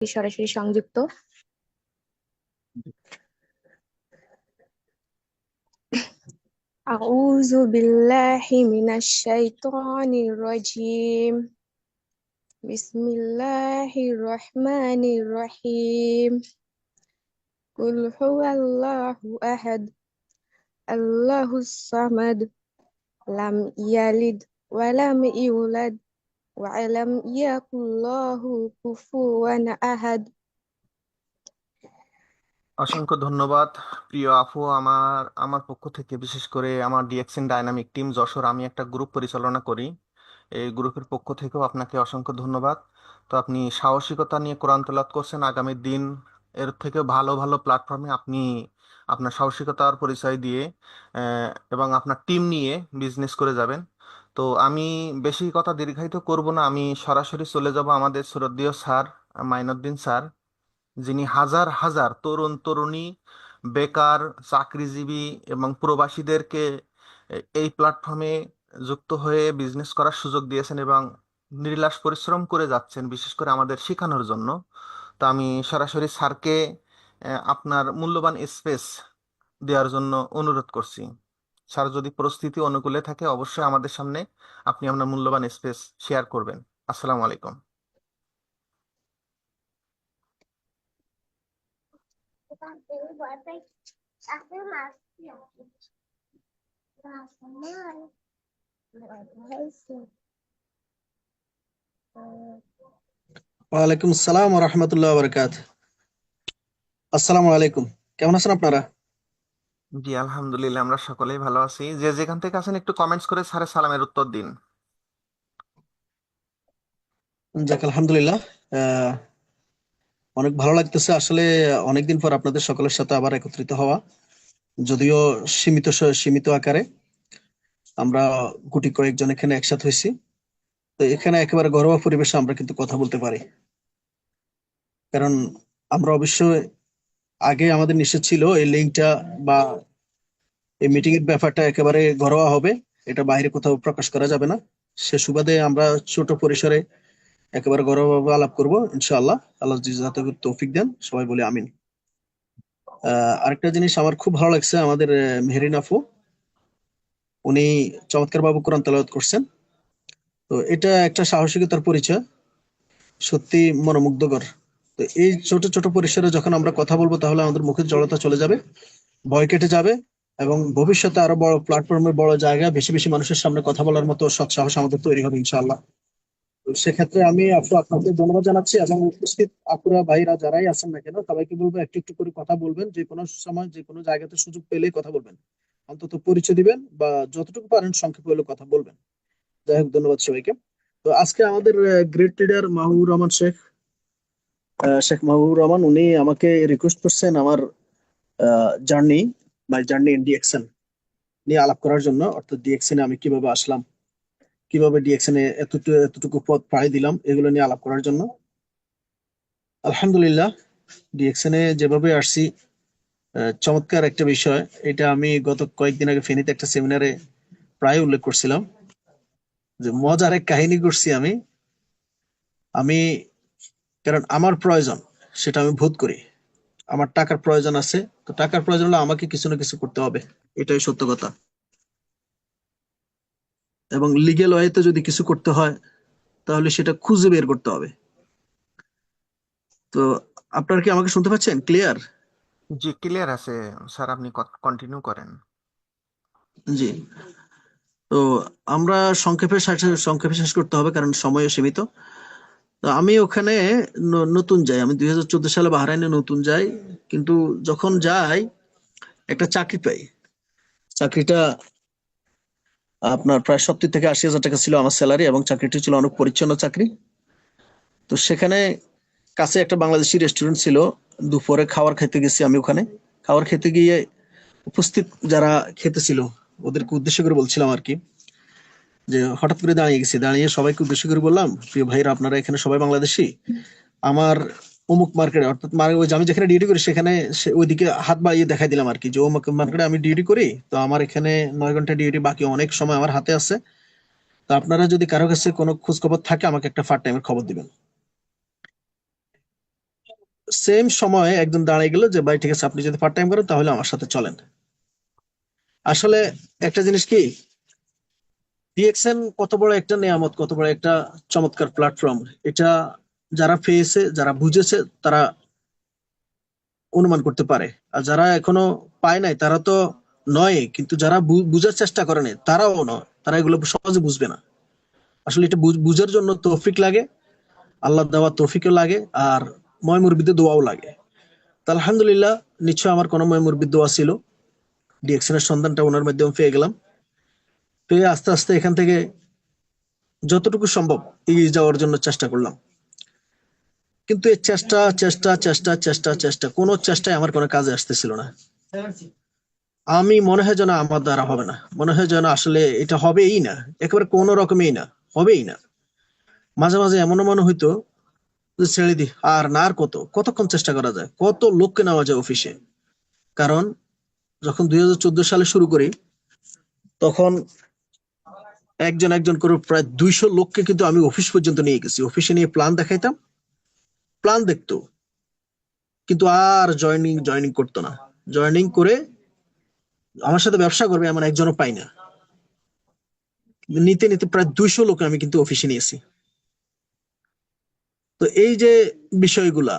সরাসরি সংযুক্ত أعوذ بالله من الشيطان الرجيم بسم الله الرحمن الرحيم قل هو الله أحد الله الصمد لم يلد ولم يولد ولم يكن له كفوا أحد অসংখ্য ধন্যবাদ প্রিয় আফু আমার আমার পক্ষ থেকে বিশেষ করে আমার ডিএক্সএন ডাইনামিক টিম যশোর আমি একটা গ্রুপ পরিচালনা করি এই গ্রুপের পক্ষ থেকেও আপনাকে অসংখ্য ধন্যবাদ তো আপনি সাহসিকতা নিয়ে কোরআন তেলাওয়াত করছেন আগামী দিন এর থেকে ভালো ভালো প্ল্যাটফর্মে আপনি আপনার সাহসিকতার পরিচয় দিয়ে আহ, এবং আপনার টিম নিয়ে বিজনেস করে যাবেন তো আমি বেশি কথা দীর্ঘায়িত করব না। আমি সরাসরি চলে যাব আমাদের শ্রদ্ধেয় স্যার মাইনুদ্দিন স্যার, যিনি হাজার হাজার তরুণ তরুণী, বেকার, চাকরিজীবী এবং প্রবাসীদেরকে এই প্ল্যাটফর্মে যুক্ত হয়ে বিজনেস করার সুযোগ দিয়েছেন এবং নির্লাস পরিশ্রম করে যাচ্ছেন, বিশেষ করে আমাদের শেখানোর জন্য। তো আমি সরাসরি স্যারকে আপনার মূল্যবান স্পেস দেওয়ার জন্য অনুরোধ করছি। স্যার যদি পরিস্থিতি অনুকূলে থাকে, অবশ্যই আমাদের সামনে আপনি আপনার মূল্যবান স্পেস শেয়ার করবেন। আসসালামু আলাইকুম। ওয়ালাইকুম আসসালাম রহমতুল্লাহ বরকাত আসসালামু আলাইকুম। কেমন আছেন আপনারা? জি, আলহামদুলিল্লাহ, আমরা সকলেই ভালো আছি। যে যেখান থেকে আছেন একটু কমেন্টস করে স্যারের সালামের উত্তর দিন। যাক, আলহামদুলিল্লাহ অনেক ভালো লাগতেছে। আসলে অনেকদিন পর আপনাদের সকলের সাথে আবার একত্রিত হওয়া, যদিও সীমিত সীমিত আকারে। আমরা গুটি কয়েকজন এখানে একসাথে হয়েছি। তো এখানে একেবারে ঘরোয়া পরিবেশে আমরা কিন্তু কথা বলতে পারি। কারণ আমরা অবশ্যই আগে আমাদের নিশ্চিত ছিল এই লিঙ্কটা বা এই মিটিং এর ব্যাপারটা একেবারে ঘরোয়া হবে। এটা বাইরে কোথাও প্রকাশ করা যাবে না। সে সুবাদে আমরা ছোট পরিসরে একেবারে ঘরোয়াভাবে আলাপ করব, ইনশাআল্লাহ। আল্লাহ যাতে তৌফিক দেন, সবাই বলে আমিন। আরেকটা জিনিস আমার খুব ভালো লাগছে, আমাদের মেহরিন আপু। উনি চমৎকার বাবু কোরআন তেলাওয়াত করছেন। তো এটা একটা সাহসিকতার পরিচয়। সত্যি মনোমুগ্ধকর। তো এই ছোট ছোট পরিসরে যখন আমরা কথা বলব, তাহলে আমাদের মুখের জড়তা চলে যাবে, ভয় কেটে যাবে এবং ভবিষ্যতে আরও বড় প্ল্যাটফর্মে বড় জায়গায় বেশি বেশি মানুষের সামনে কথা বলার মতো সৎসাহস আমাদের তৈরি হবে, ইনশাআল্লাহ। তো সেক্ষেত্রে আমি আপু আপনাকে ধন্যবাদ জানাচ্ছি এবং উপস্থিত আপুরা ভাইরা যারাই আছেন না কেন, সবাইকে বলব একটু একটু করে কথা বলবেন, যে কোনো সময়, যে কোনো জায়গাতে সুযোগ পেলে কথা বলবেন। অন্তত পরিচয় দিবেন বা যতটুকু পারেন সংক্ষেপে হলে কথা বলবেন। যাই হোক, ধন্যবাদ সবাইকে। তো আজকে আমাদের গ্রেট লিডার মাহবুব রহমান শেখ শেখ মাহবুব রহমান, উনি আমাকে রিকোয়েস্ট করছেন আমার journey my journey in DXN নিয়ে আলাপ করার জন্য। অর্থাৎ ডিএক্সএন আমি কীভাবে আসলাম, কীভাবে ডিএক্সএন এ এতটুকু এতটুকু পথ পাড়ি দিলাম, এগুলো নিয়ে আলাপ করার জন্য। আলহামদুলিল্লাহ ডিএক্সএন এ যেভাবে আসছি চমৎকার একটা বিষয়। এটা আমি গত কয়েকদিন আগে ফেনীতে একটা সেমিনারে প্রায় উল্লেখ করছিলাম যে মজার এক কাহিনী করছি আমি। আমি কারণ আমার প্রয়োজন সেটা আমি বোধ করি। আমার টাকার প্রয়োজন আছে তো টাকার প্রয়োজন হলে আমাকে কিছু না কিছু করতে হবে। এটাই সত্য কথা। এবং লিগেল ওয়েতে যদি কিছু করতে হয় তাহলে সেটা খুঁজে বের করতে হবে। তো আপনারা কি আমাকে শুনতে পাচ্ছেন? ক্লিয়ার জি ক্লিয়ার আছে। স্যার আপনি কন্টিনিউ করেন। জি। তো আমরা সংক্ষেপে সংক্ষেপে শেষ করতে হবে কারণ সময় সীমিত। তো আমি ওখানে নতুন যাই। আমি দুই হাজার চোদ্দ সালে বাহরাইনে নতুন যাই, কিন্তু যখন যাই, একটা চাকরি পাই। চাকরিটা আপনার প্রায় সত্তর থেকে আশি হাজার টাকা ছিল আমার স্যালারি এবং চাকরিটি ছিল অনেক পরিচ্ছন্ন চাকরি। তো সেখানে কাছে একটা বাংলাদেশি রেস্টুরেন্ট ছিল, দুপুরে খাবার খেতে গেছি আমি ওখানে। খাবার খেতে গিয়ে উপস্থিত যারা খেতে ছিল ওদেরকে উদ্দেশ্য করে বলছিলাম আর কি যে হঠাৎ করে দাঁড়িয়ে গেছি। দাঁড়িয়ে সবাইকে উদ্দেশ্য করে বললাম, প্রিয় ভাইরা, আপনারা এখানে সবাই বাংলাদেশি? আমার অমুক মার্কেটে অর্থাৎ আমি যেখানে ডিউটি করি, সেখানে ওইদিকে হাত বাড়িয়ে দেখাই দিলাম আর কি, যে অমুক মার্কেটে আমি ডিউটি করি, তো আমার এখানে নয় ঘণ্টা ডিউটি বাকি, অনেক সময় আমার হাতে আছে। তো আপনারা যদি কারও কাছে কোনো খোঁজ খবর থাকে, আমাকে একটা ফার্ট টাইমের খবর দিবেন। সেম সময়ে একজন দাঁড়িয়ে গেল যে, ভাই, ঠিক আছে, আপনি যদি পার্ট টাইম করেন, তাহলে আমার সাথে চলেন। আসলে একটা জিনিস কি ডিএক্সএন কত বড় একটা নিয়ামত, কত বড় একটা চমৎকার প্ল্যাটফর্ম এটা যারা পেয়েছে, যারা বুঝেছে, তারা অনুমান করতে পারে। আর যারা এখনও পায় নাই, তারা তো নয়, কিন্তু যারা বুঝার চেষ্টা করে নাই, তারাও নয়। তারা এগুলো সহজে বুঝবে না। আসলে এটা বুঝ- বুঝার জন্য তৌফিক লাগে, আল্লাহ দেওয়া তৌফিকও লাগে, আর ময় মুরবিদের দোয়াও লাগে। তা আলহামদুলিল্লাহ নিশ্চয় আমার কোনো ময় মুরবির দোয়া ছিল। ডিএক্সএন এর সন্ধানটা ওনার মাধ্যমে পেয়ে গেলাম। পেয়ে আস্তে আস্তে এখান থেকে যতটুকু সম্ভব এগিয়ে যাওয়ার জন্য চেষ্টা করলাম। কিন্তু এই চেষ্টা চেষ্টা চেষ্টা চেষ্টা চেষ্টা, কোনো চেষ্টায় আমার কোনো কাজে আসতেছিল না। আমি মনে হয় যেন আমার দ্বারা হবে না। মনে হয় যেন আসলে এটা হবেই না। একেবারে কোনো রকমেই না, হবেই না। মাঝে মাঝে এমনও মনে হইতো যে ছেড়ে দি আর না আর কত, কতক্ষণ চেষ্টা করা যায়? কত লোককে নেওয়া যায় অফিসে? কারণ যখন দুই হাজার চোদ্দ সালে শুরু করি, তখন একজন একজন করে প্রায় দুইশো লোককে কিন্তু আমি অফিস পর্যন্ত নিয়ে গেছি। অফিসে নিয়ে প্ল্যান দেখাইতাম। প্ল্যান দেখতো। কিন্তু আর জয়েনিং জয়েনিং করতো না। জয়েনিং করে আমার সাথে ব্যবসা করবে এমন একজনও পাই না। নিতে নিতে প্রায় দুইশো লোক আমি কিন্তু অফিসে নিয়েছি তো এই যে বিষয়গুলা,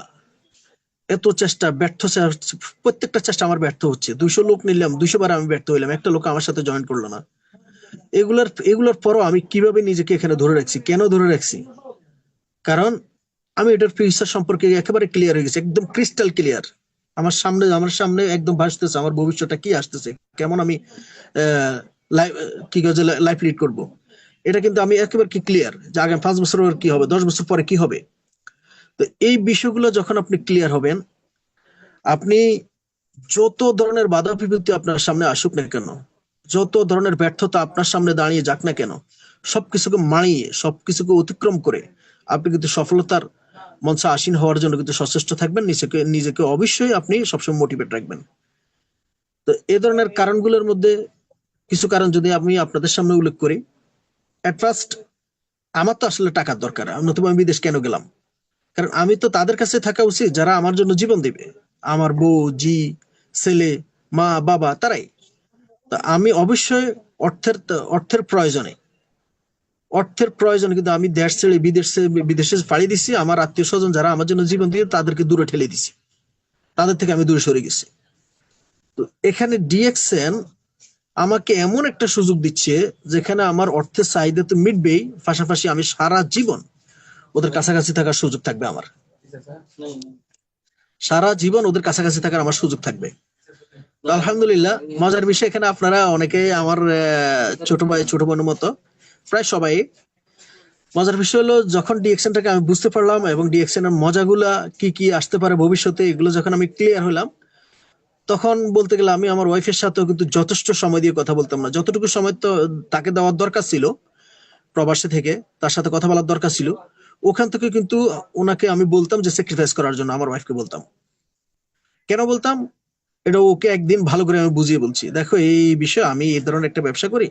এত চেষ্টা, ব্যর্থ প্রত্যেকটা চেষ্টা আমার ব্যর্থ হচ্ছে। দুইশো লোক নিলাম, দুইশো বার আমি ব্যর্থ হইলাম। একটা লোক আমার সাথে জয়েন করল না। এগুলার, এগুলোর পরও আমি কীভাবে নিজেকে এখানে ধরে রাখছি? কেন ধরে রাখছি? কারণ আমি এটার ফিউচার সম্পর্কে একেবারে ক্লিয়ার হয়ে গেছে, একদম ক্রিস্টাল ক্লিয়ার আমার সামনে আমার সামনে একদম ভাসতেছে, আমার ভবিষ্যৎটা কি আসতেছে, কেমন আমি কি কাজে লাইফ লিড করব। এটা কিন্তু আমি একেবারে কি ক্লিয়ার যে আগামী পাঁচ বছর পর কি হবে, দশ বছর পরে কি হবে? তো এই বিষয়গুলো যখন আপনি ক্লিয়ার হবেন, আপনি যত ধরনের বাধা বিপত্তি আপনার সামনে আসুক না কেন যত ধরনের ব্যর্থতা আপনার সামনে দাঁড়িয়ে যাক না কেন, সবকিছুকে মানিয়ে, সবকিছুকে অতিক্রম করে আপনি কিন্তু সফলতার মঞ্চে আসীন হওয়ার জন্য কিন্তু সচেষ্ট থাকবেন। নিজেকে নিজেকে অবশ্যই আপনি সবসময় মোটিভেট রাখবেন। তো এ ধরনের কারণগুলোর মধ্যে কিছু কারণ যদি আমি আপনাদের সামনে উল্লেখ করি ফার্স্ট আমার তো আসলে টাকার দরকার, নতুবা আমি বিদেশ কেন গেলাম? কারণ আমি তো তাদের কাছে থাকা উচিত, যারা আমার জন্য জীবন দিবে। আমার বউ, জি, ছেলে, মা, বাবা, তারাই। তা আমি অবশ্যই অর্থের অর্থের প্রয়োজনে অর্থের প্রয়োজনে কিন্তু আমি দেশ ছেড়ে বিদেশে বিদেশে পাড়ি দিছি, আমার আত্মীয় স্বজন যারা আমার জন্য জীবন দিয়ে তাদেরকে দূরে ঠেলে দিছি। তাদের থেকে আমি দূরে সরে গেছি। তো এখানে ডিএক্সএন আমাকে এমন একটা সুযোগ দিচ্ছে, যেখানে আমার অর্থের চাহিদা তো মিটবেই, পাশাপাশি আমি সারা জীবন ওদের কাছাকাছি থাকার সুযোগ থাকবে আমার। সারা জীবন ওদের কাছাকাছি থাকার আমার সুযোগ থাকবে। আলহামদুলিল্লাহ, মজার বিষয় এখানে আপনারা অনেকে আমার ছোট ভাই, ছোট বোনের মতো, প্রায় সবাই। মজার বিষয় হলো, যখন ডিএকশনটাকে আমি বুঝতে পারলাম এবং ডিএকশন এর মজাগুলা কি কি আসতে পারে ভবিষ্যতে, এগুলো যখন আমি ক্লিয়ার হলাম তখন বলতে গেলে আমি আমার ওয়াইফের সাথেও কিন্তু যথেষ্ট সময় দিয়ে কথা বলতাম না। যতটুকু সময় তো তাকে দেওয়ার দরকার ছিল, প্রবাসী থেকে, তার সাথে কথা বলার দরকার ছিল, ওখান থেকে কিন্তু ওনাকে আমি বলতাম যে স্যাক্রিফাইস করার জন্য, আমার ওয়াইফকে বলতাম। কেন বলতাম? এটা ওকে একদিন ভালো করে আমি বুঝিয়ে বলছি। দেখো, এই বিষয়ে আমি এই ধরনের একটা ব্যবসা করি,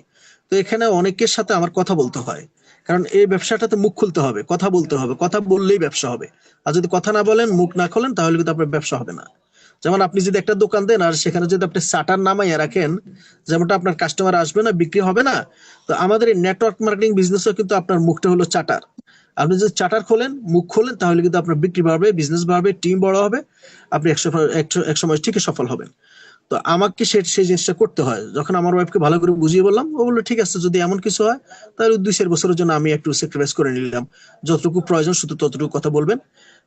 তো এখানে অনেকের সাথে আমার কথা বলতে হয়। কারণ এই ব্যবসাটাতে মুখ খুলতে হবে, কথা বলতে হবে, কথা বললেই ব্যবসা হবে। আর যদি কথা না বলেন, মুখ না খোলেন, তাহলে কিন্তু আপনার ব্যবসা হবে না। যেমন আপনি যদি একটা দোকান দেন, আর সেখানে যদি আপনি শাটার নামাইয়া রাখেন, যেমনটা আপনার কাস্টমার আসবে না, বিক্রি হবে না, তো আমাদের এই নেটওয়ার্ক মার্কেটিং বিজনেসও কিন্তু আপনার মুখটা হলো চাটার। আপনি যদি চাটার খোলেন, মুখ খোলেন, তাহলে কিন্তু আপনার বিক্রি বাড়বে বিজনেস বাড়বে টিম বড় হবে, আপনি এক সময় ঠিকই সফল হবেন। তো আমাকে সে, সেই জিনিসটা করতে হয়। যখন আমার ওয়াইফকে ভালো করে বুঝিয়ে বললাম, ও বলল, ঠিক আছে, যদি এমন কিছু হয়, তাহলে দুই, চার বছরের জন্য আমি একটু স্যাক্রিফাইস করে নিলাম। যতটুকু প্রয়োজন, শুধু ততটুকু কথা বলবেন।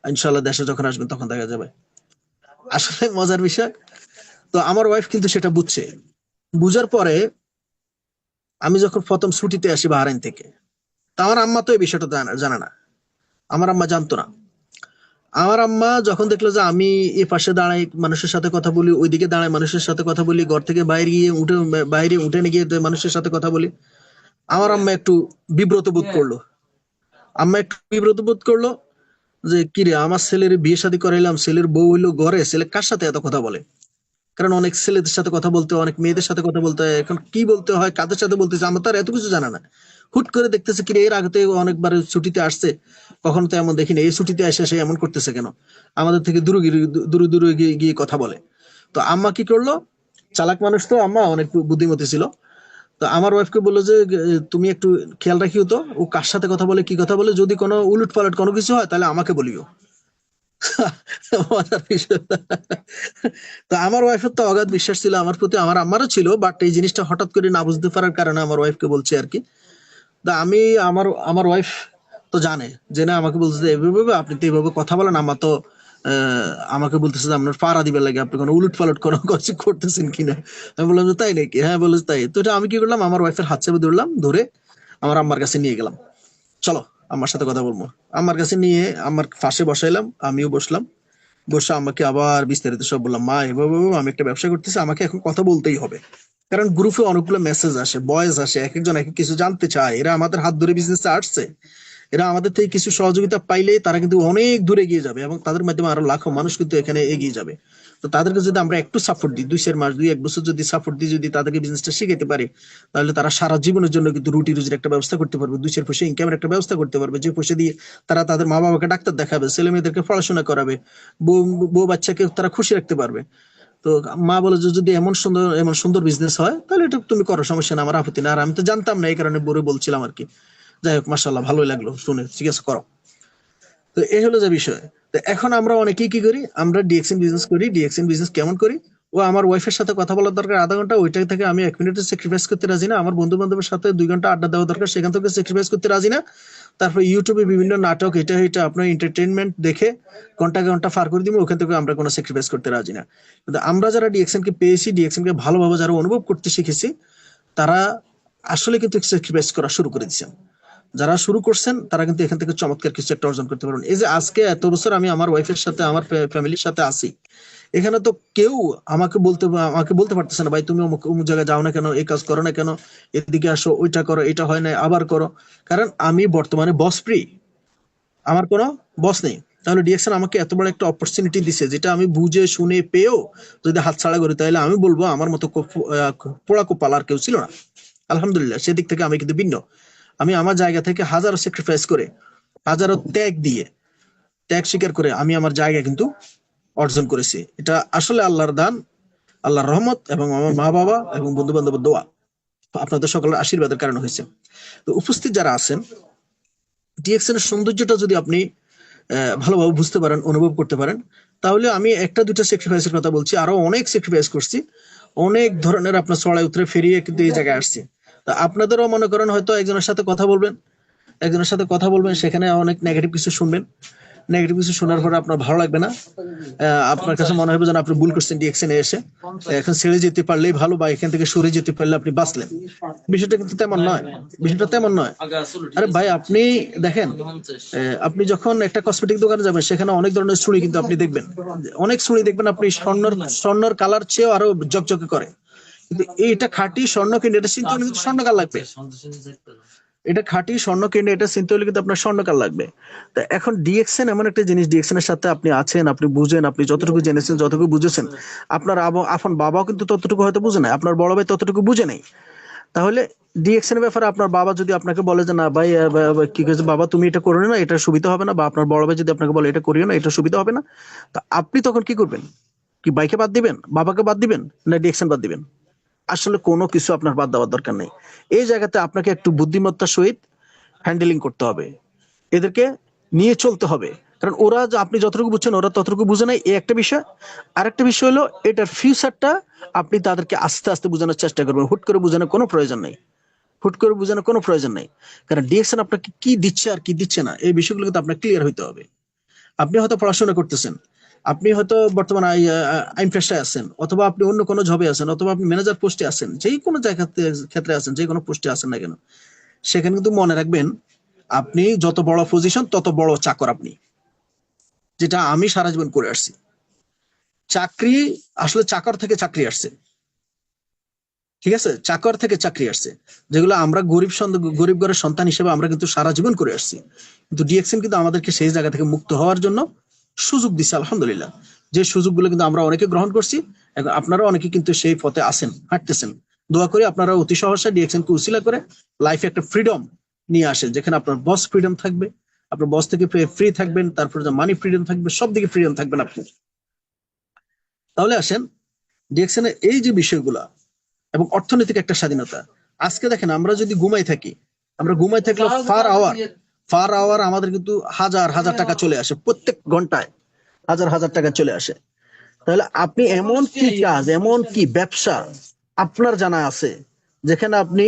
ইনশাল্লাহ দেশে যখন আসবেন, তখন দেখা যাবে। আসলে মজার বিষয়। তো আমার ওয়াইফ কিন্তু সেটা বুঝছে। বুঝার পরে, আমি যখন প্রথম ছুটিতে আসি বাহারাইন থেকে আমার আম্মা তো এই বিষয়টা জানে না। আমার আম্মা জানতো না। আমার আম্মা যখন দেখল যে আমি এ পাশে দাঁড়াই মানুষের সাথে কথা বলি ওইদিকে দাঁড়াই মানুষের সাথে কথা বলি ঘর থেকে বাইরে গিয়ে উঠে বাইরে উঠে গিয়ে মানুষের সাথে কথা বলি আমার আম্মা একটু বিব্রত বোধ করল। আম্মা একটু বিব্রত বোধ করল যে কিরে আমার ছেলের বিয়ে শাদী করাইলাম ছেলের বউ হইল ঘরে ছেলে কার সাথে এত কথা বলে? কারণ অনেক ছেলেদের সাথে কথা বলতে হয় অনেক মেয়েদের সাথে কথা বলতে হয়। এখন কি বলতে হয় কাদের সাথে বলতে হয়, আমার তো এত কিছু জানা না। হুট করে দেখতেছে কি এর আগে অনেকবার ছুটিতে আসছে কখনো তো এমন দেখিনি এই ছুটিতে এসে সে এমন করতেছে কেন? আমাদের থেকে দূরে দূরে দূরে গিয়ে কথা বলে। তো আম্মা কি করল? চালাক মানুষ তো আম্মা অনেক বুদ্ধিমতী ছিল। তো আমার ওয়াইফকে বলল যে তুমি একটু খেয়াল রাখিও তো ও কার সাথে কথা বলে কি কথা বলে যদি কোনো উলট পালট কোনো কিছু হয় তাহলে আমাকে বলিও। তো আমার ওয়াইফের তো অগাধ বিশ্বাস ছিল, আমার প্রতি আমার আমারও ছিল বাট এই জিনিসটা হঠাৎ করে না বুঝতে পারার কারণে আমার ওয়াইফকে বলছি আর কি। তা আমি, আমার আমার ওয়াইফ তো জানে যে না, আমাকে বলছে যে এভাবে আপনি তো এইভাবে কথা বলেন আমার তো আমাকে বলতেছে যে আপনার পাড়া দিবার লাগে, আপনি কোনো উলট পালট কোনো কিছু করতেছেন কিনা। আমি বললাম যে তাই নাকি? হ্যাঁ বলে তাই। তো এটা আমি কি করলাম, আমার ওয়াইফের হাত চেপে ধরলাম, ধরে আমার আম্মার কাছে নিয়ে গেলাম। চলো আমার সাথে কথা বলব। আমার কাছে নিয়ে আমার পাশে বসাইলাম, আমিও বসলাম। বসে আমাকে আবার বিস্তারিত সব বললাম, মা, এভাবে আমি একটা ব্যবসা করতেছি, আমাকে এখন কথা বলতেই হবে। কারণ গ্রুপে অনেকগুলো মেসেজ আসে বয়েস আসে, এক একজন এক কিছু জানতে চায়। এরা আমাদের হাত ধরে বিজনেসে আসছে। এরা আমাদের থেকে কিছু সহযোগিতা পাইলে তারা কিন্তু অনেক দূরে এগিয়ে যাবে এবং তাদের মাধ্যমে আরও লাখো মানুষ কিন্তু এখানে এগিয়ে যাবে। তো তাদেরকে যদি আমরা একটু সাপোর্ট দিই, দুই চার মাস, দুই এক বছর যদি সাপোর্ট দিই, যদি তাদেরকে বিজনেসটা শিখাতে পারে, তাহলে তারা সারা জীবনের জন্য কিন্তু রুটি রুজির একটা ব্যবস্থা করতে পারবে, দুই চার পয়সা ইনকামের একটা ব্যবস্থা করতে পারবে। যে পয়সা দিয়ে তারা তাদের মা বাবাকে ডাক্তার দেখাবে ছেলে মেয়েদেরকে পড়াশোনা করাবে, বউ বউ বাচ্চাকে তারা খুশি রাখতে পারবে। তো মা বলে যে যদি এমন সুন্দর এমন সুন্দর বিজনেস হয়, তাহলে এটা তুমি করো, সমস্যা না আমার আপত্তি না আর আমি তো জানতাম না, এই কারণে বলে বলছিলাম আর কি। যাই হোক মাসাল্লাহ ভালোই লাগল, শুনে আছে করো। তো এই হলো যে বিষয়। তো এখন আমরা অনেকেই কি করি? আমরা ডিএক্সএন বিজনেস করি ডিএক্সএন বিজনেস কেমন করি? ও আমার ওয়াইফের সাথে কথা বলার দরকার আধা ঘণ্টা ওইটাই থেকে আমি এক মিনিটে স্যাক্রিফাইস করতে রাজি না। আমার বন্ধু বান্ধবের সাথে দুই ঘণ্টা আড্ডা দেওয়া দরকার, সেখান থেকে স্যাক্রিফাইস করতে রাজি না। তারপর ইউটিউবে বিভিন্ন নাটক, এটা এটা, আপনার এন্টারটেনমেন্ট দেখে ঘণ্টা ঘণ্টা ফার করে দিব, ওখান থেকে আমরা কোনো স্যাক্রিফাইস করতে রাজি না। কিন্তু আমরা যারা ডিএক্সএন কে পেয়েছি ডিএক্সএন কে ভালোভাবে যারা অনুভব করতে শিখেছি, তারা আসলে কিন্তু স্যাক্রিফাইস করা শুরু করে দিচ্ছেন যারা শুরু করছেন, তারা কিন্তু এখান থেকে চমৎকার কিছু একটা অর্জন করতে পারবেন। এই যে আজকে এত বছর আমি আমার ওয়াইফের সাথে, আমার ফ্যামিলির সাথে আছি, এখানে তো কেউ আমাকে বলতে আমাকে বলতে পারতেছে না, ভাই, তুমি অমুক অমুক জায়গায় যাও না কেন? এই কাজ করো না কেন? এদিকে আসো, ওইটা করো, এটা হয় না, আবার করো। কারণ আমি বর্তমানে বস ফ্রি আমার কোনো বস নেই। তাহলে ডিএকশন আমাকে এত বড় একটা অপরচুনিটি দিছে, যেটা আমি বুঝে, শুনে, পেয়েও যদি হাত ছাড়া করি, তাহলে আমি বলব আমার মতো পোড়া কোপাল আর কেউ ছিল না। আলহামদুলিল্লাহ, সেদিক থেকে আমি কিন্তু ভিন্ন। আমি আমার জায়গা থেকে হাজারো স্যাক্রিফাইস করে, হাজারো ত্যাগ দিয়ে, ত্যাগ স্বীকার করে আমি আমার জায়গা কিন্তু অর্জন করেছি। এটা আসলে আল্লাহর দান, আল্লাহর রহমত এবং আমার মা বাবা এবং বন্ধু বান্ধবের দোয়া। আপনাদের সকলের আশীর্বাদের কারণে হয়েছে। তো উপস্থিত যারা আছেন ডিএক্সএন এর সৌন্দর্যটা যদি আপনি ভালোভাবে বুঝতে পারেন, অনুভব করতে পারেন, তাহলে আমি একটা দুটো স্যাক্রিফাইসের কথা বলছি। আরও অনেক স্যাক্রিফাইস করছি। অনেক ধরনের আপনার চড়াই উতরে ফেরিয়ে কিন্তু এই জায়গায় আসছি। তা আপনাদেরও মনে করেন হয়তো একজনের সাথে কথা বলবেন, একজনের সাথে কথা বলবেন, সেখানে অনেক নেগেটিভ কিছু শুনবেন। নেগেটিভ কিছু শোনার পরে আপনার ভালো লাগবে না। আপনার কাছে মনে হবে যেন আপনি ভুল করছেন ডিএকশনে এসে। এখন ছেড়ে যেতে পারলেই ভালো বা এখান থেকে সরে যেতে পারলে আপনি বাঁচলেন। বিষয়টা কিন্তু তেমন নয়। বিষয়টা তেমন নয়। আরে ভাই, আপনি দেখেন আপনি যখন একটা কসমেটিক দোকানে যাবেন, সেখানে অনেক ধরনের ছুরি কিন্তু আপনি দেখবেন। অনেক ছুরি দেখবেন আপনি স্বর্ণর স্বর্ণর কালার চেয়েও আরও জকজকে করে। এইটা খাঁটি স্বর্ণ কিনে এটা চিন্তা করলে কিন্তু স্বর্ণ কাল লাগবে। এটা খাঁটি স্বর্ণ এটা চিনতে হলে কিন্তু আপনার স্বর্ণকাল লাগবে। তা এখন ডিএক্সএন এমন একটা জিনিস ডিএক্সএন এর সাথে আপনি আছেন, আপনি বুঝেন, আপনি যতটুকু জেনেছেন, যতটুকু বুঝেছেন, আপনার আপন বাবাও কিন্তু ততটুকু হয়তো বুঝে নাই, আপনার বড় ভাই ততটুকু বুঝে নাই। তাহলে ডিএক্সএন ব্যাপারে আপনার বাবা যদি আপনাকে বলে যে, না ভাই কি করেছে বাবা, তুমি এটা করো না, এটা সুবিধা হবে না, বা আপনার বড় ভাই যদি আপনাকে বলে, এটা করিও না, এটা সুবিধা হবে না, তা আপনি তখন কি করবেন? কি বাইকে বাদ দিবেন? বাবাকে বাদ দিবেন? না ডিএক্সএন বাদ দিবেন? আসলে কোনো কিছু আপনার বাদ দেওয়ার দরকার নেই। এই জায়গাতে আপনাকে একটু বুদ্ধিমত্তার সহিত হ্যান্ডেলিং করতে হবে। এদেরকে নিয়ে চলতে হবে। কারণ ওরা আপনি যতটুকু বুঝছেন, ওরা ততটুকু বুঝে নাই, এই একটা বিষয়। আরেকটা বিষয় হলো, এটার ফিউচারটা আপনি তাদেরকে আস্তে আস্তে বোঝানোর চেষ্টা করবেন। হুট করে বোঝানোর কোনো প্রয়োজন নেই। হুট করে বোঝানোর কোনো প্রয়োজন নেই। কারণ ডিএকশন আপনাকে কি দিচ্ছে আর কি দিচ্ছে না, এই বিষয়গুলো কিন্তু আপনার ক্লিয়ার হইতে হবে। আপনি হয়তো পড়াশোনা করতেছেন। আপনি হয়তো বর্তমানে আইন পেশায় আছেন, অথবা আপনি অন্য কোনো জবে আছেন, অথবা আপনি ম্যানেজার পোস্টে আছেন যেই কোনো জায়গাতে ক্ষেত্রে আছেন, যে কোনো পোস্টে আছেন না কেন, সেখানে কিন্তু মনে রাখবেন, আপনি যত বড় পজিশন তত বড় চাকর আপনি, যেটা আমি সারা জীবন করে আসছি। চাকরি আসলে চাকর থেকে চাকরি আসছে। ঠিক আছে? চাকর থেকে চাকরি আসছে। যেগুলো আমরা গরিব গরিব ঘরের সন্তান হিসেবে আমরা কিন্তু সারা জীবন করে আসছি। কিন্তু ডিএক্সএন কিন্তু আমাদেরকে সেই জায়গা থেকে মুক্ত হওয়ার জন্য সুযোগ দিচ্ছে আলহামদুলিল্লাহ। যে সুযোগগুলো কিন্তু আমরা অনেকে গ্রহণ করছি এখন আপনারা অনেকে কিন্তু সেই পথে আসেন হাঁটতেছেন। দোয়া করে আপনারা অতি সহসা ডিএক্সএন কে উসিলা করে লাইফে একটা ফ্রিডম নিয়ে আসেন যেখানে আপনার বস ফ্রিডম থাকবে আপনার বস থেকে ফ্রি থাকবেন তারপরে যে মানি ফ্রিডম থাকবে সব দিকে ফ্রিডম থাকবেন আপনি। তাহলে আসেন ডিএক্সএন এর এই যে বিষয়গুলা এবং অর্থনৈতিক একটা স্বাধীনতা আজকে দেখেন আমরা যদি ঘুমাই থাকি আমরা ঘুমাই থাকলে ফার আওয়ার ফার আওয়ার আমাদের কিন্তু হাজার হাজার টাকা চলে আসে প্রত্যেক ঘন্টায়। হাজার হাজার টাকা চলে আসে। তাহলে আপনি এমন কি কাজ এমন কি ব্যবসা আপনার জানা আছে যেখানে আপনি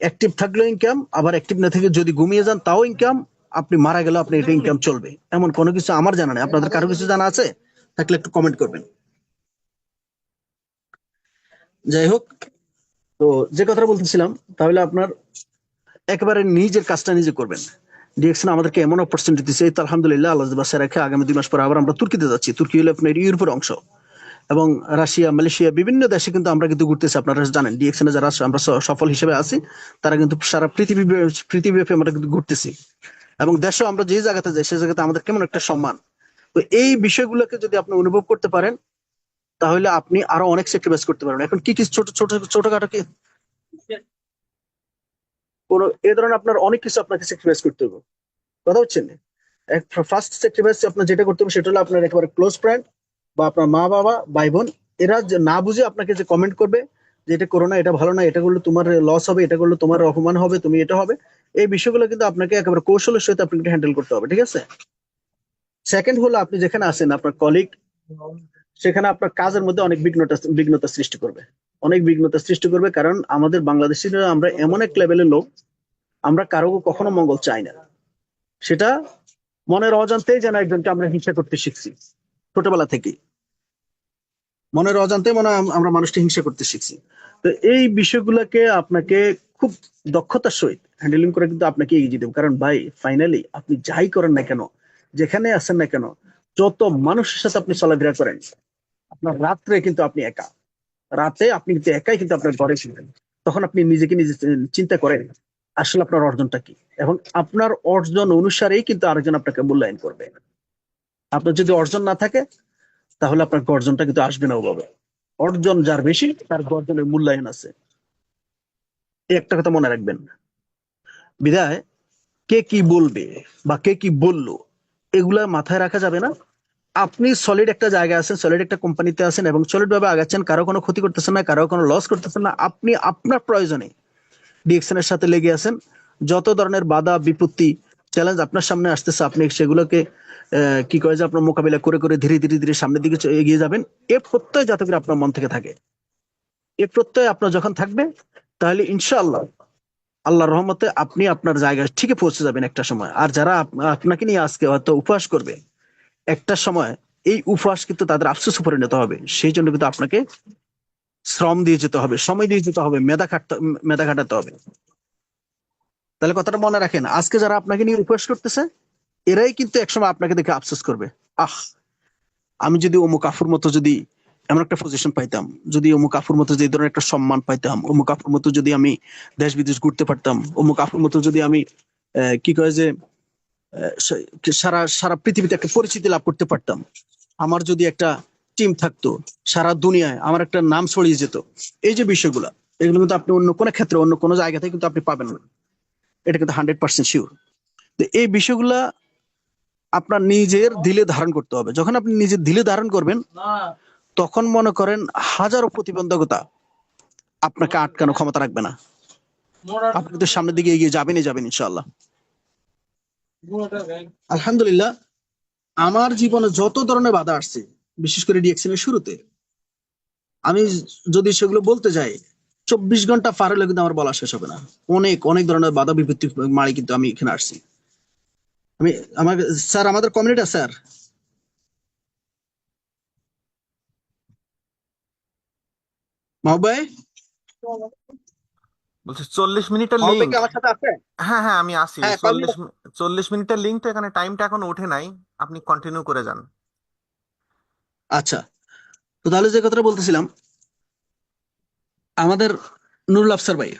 অ্যাক্টিভ থাকলেও ইনকাম আবার অ্যাক্টিভ না থেকে যদি ঘুমিয়ে যান তাও ইনকাম আপনি মারা গেলেও আপনি এটা ইনকাম চলবে। এমন কোনো কিছু আমার জানা নেই। আপনাদের কারও কিছু জানা আছে? থাকলে একটু কমেন্ট করবেন। যাই হোক তো যে কথাটা বলতেছিলাম তাহলে আপনার একেবারে নিজের কাজটা নিজে করবেন। ডিএক্সন আমাদেরকে এমন অপরচুনিটি দিচ্ছে এই তো আলহামদুলিল্লাহ, আল্লাহ রেখে, আগামী দুই মাস পর আবার আমরা তুর্কিতে যাচ্ছি। তুর্কি হলো আপনার ইউরোপের অংশ। এবং রাশিয়া, মালয়েশিয়া, বিভিন্ন দেশে কিন্তু আমরা কিন্তু ঘুরতেছি, আপনারা জানেন। ডিএক্সনে যারা আমরা সফল হিসেবে আছি, তারা কিন্তু সারা পৃথিবী পৃথিবীব্যাপী আমরা কিন্তু ঘুরতেছি। এবং দেশেও আমরা যে জায়গাতে যাই সেই জায়গাতে আমাদের কেমন একটা সম্মান। তো এই বিষয়গুলোকে যদি আপনি অনুভব করতে পারেন, তাহলে আপনি আরও অনেক স্যাক্রিফাইস করতে পারেন এখন কি কি ছোট ছোট, ছোটখাটো কি? কোন, এ ধরনের আপনার অনেক কিছু আপনাকে স্যাক্রিফাইস করতে হবে। কথা হচ্ছে না ফার্স্ট স্যাক্রিফাইস আপনার যেটা করতে হবে সেটা হলো আপনার একেবারে ক্লোজ ফ্রেন্ড বা আপনার মা, বাবা, ভাই, বোন, এরা না বুঝে আপনাকে যে কমেন্ট করবে যে এটা করো না, এটা ভালো না, এটা করলে তোমার লস হবে, এটা করলে তোমার অপমান হবে, তুমি এটা হবে, এই বিষয়গুলো কিন্তু আপনাকে একেবারে কৌশলের সহিত আপনাকে হ্যান্ডেল করতে হবে, ঠিক আছে? সেকেন্ড হলো আপনি যেখানে আছেন, আপনার কলিগ সেখানে আপনার কাজের মধ্যে অনেক বিঘ্নতা বিঘ্নতা সৃষ্টি করবে। অনেক বিঘ্নতা সৃষ্টি করবে, কারণ আমাদের বাংলাদেশিরা আমরা এমন এক লেভেলের লোক, আমরা কারও কখনো মঙ্গল চাই না। সেটা মনের অজান্তেই যেন একজনকে আমরা হিংসা করতে শিখছি, ছোটবেলা থেকেই। মনের অজান্তে মনে আমরা মানুষকে হিংসা করতে শিখছি। তো এই বিষয়গুলোকে আপনাকে খুব দক্ষতার সহিত হ্যান্ডেলিং করে কিন্তু আপনাকে এগিয়ে দেবো। কারণ ভাই ফাইনালি আপনি যাই করেন না কেন, যেখানে আসেন না কেন, যত মানুষের সাথে আপনি চলাফেরা করেন, আপনার রাত্রে কিন্তু আপনি একা। রাতে আপনি কিন্তু একাই কিন্তু আপনার ঘরে ছিলেন। তখন আপনি নিজেকে নিজে চিন্তা করেন, আসলে আপনার অর্জনটা কি? এবং আপনার অর্জন অনুসারেই কিন্তু আরেকজন আপনাকে মূল্যায়ন করবে। আপনার যদি অর্জন না থাকে, তাহলে আপনার গর্জনটা কিন্তু আসবে না ওভাবে। অর্জন যার বেশি, তার গর্জনের মূল্যায়ন আছে। একটা কথা মনে রাখবেন। বিদায়, কে কি বলবে বা কে কি বলল, এগুলা মাথায় রাখা যাবে না। আপনি সলিড একটা জায়গায় আছেন সলিড একটা কোম্পানিতে আছেন এবং সলিড ভাবে আগাচ্ছেন, কারও কোনো ক্ষতি করতেছেন না, কারও কোনো লস করতেছেন না, আপনি আপনার প্রয়োজনে ডিএকশন এর সাথে লেগে আছেন। যত ধরনের বাধা, বিপত্তি চ্যালেঞ্জ আপনার সামনে আসতেছে, আপনি সেগুলোকে কি করে যে আপনার মোকাবিলা করে করে ধীরে ধীরে ধীরে সামনের দিকে এগিয়ে যাবেন, এ প্রত্যয় যাতে করে আপনার মন থেকে থাকে। এ প্রত্যয় আপনার যখন থাকবে, তাহলে ইনশাআল্লাহ আল্লাহ রহমতে আপনি আপনার জায়গায় ঠিকই পৌঁছে যাবেন একটা সময়। আর যারা আপনাকে নিয়ে আজকে হয়তো উপহাস করবে একটা সময় এই উপহাস কিন্তু তাদের আফসোসে পরিণত হবে। সেই জন্য কিন্তু আপনাকে শ্রম দিয়ে যেতে হবে, সময় দিয়ে যেতে হবে, মেধা খাটতে, মেধা খাটাতে হবে। তাহলে কথাটা মনে রাখেন, আজকে যারা আপনাকে নিয়ে উপহাস করতেছে, এরাই কিন্তু একসময় আপনাকে দেখে আফসোস করবে। আহ, আমি যদি অমুক আফুর মতো যদি এমন একটা পজিশন পাইতাম, যদি অমুক আফুর মতো যে ধরনের একটা সম্মান পাইতাম, অমুক আফুর মতো যদি আমি দেশ বিদেশ ঘুরতে পারতাম, অমুক আফুর মতো যদি আমি কি কয় যে সারা সারা পৃথিবীতে একটা পরিচিতি লাভ করতে পারতাম। আমার যদি একটা টিম থাকতো, সারা দুনিয়ায় আমার একটা নাম ছড়িয়ে যেত। এই যে বিষয়গুলা, এগুলো কিন্তু আপনি অন্য কোনো ক্ষেত্রে, অন্য কোনো জায়গাতে কিন্তু আপনি পাবেন না। এটা কিন্তু হান্ড্রেড পার্সেন্ট শিওর তো এই বিষয়গুলা আপনার নিজের দিলে ধারণ করতে হবে। যখন আপনি নিজের দিলে ধারণ করবেন, তখন মনে করেন হাজারো প্রতিবন্ধকতা আপনাকে আটকানো ক্ষমতা রাখবে না। আপনি তো সামনের দিকে এগিয়ে যাবেনই যাবেন, ইনশাআল্লাহ। আলহামদুলিল্লাহ, আমার জীবনে যত ধরনের বাধা আসছে, বিশেষ করে ডিএকশনের শুরুতে, আমি যদি সেগুলো বলতে যাই, চব্বিশ ঘণ্টা পার হলে কিন্তু আমার বলা শেষ হবে না। অনেক অনেক ধরনের বাধা বিপত্তি মারি কিন্তু আমি এখানে আসছি। আমি আমার স্যার, আমাদের কমিউনিটি স্যার। মাহবুব ভাই? বলছি চল্লিশ মিনিটের লিঙ্ক আমার সাথে আছে হ্যাঁ হ্যাঁ আমি আছি হ্যাঁ, চল্লিশ চল্লিশ মিনিটের লিঙ্ক তো এখানে টাইমটা এখন ওঠে নাই। আপনি কন্টিনিউ করে যান। আচ্ছা। তো তাহলে যে কথাটা বলতেছিলাম আমাদের নুরুল আফসার ভাই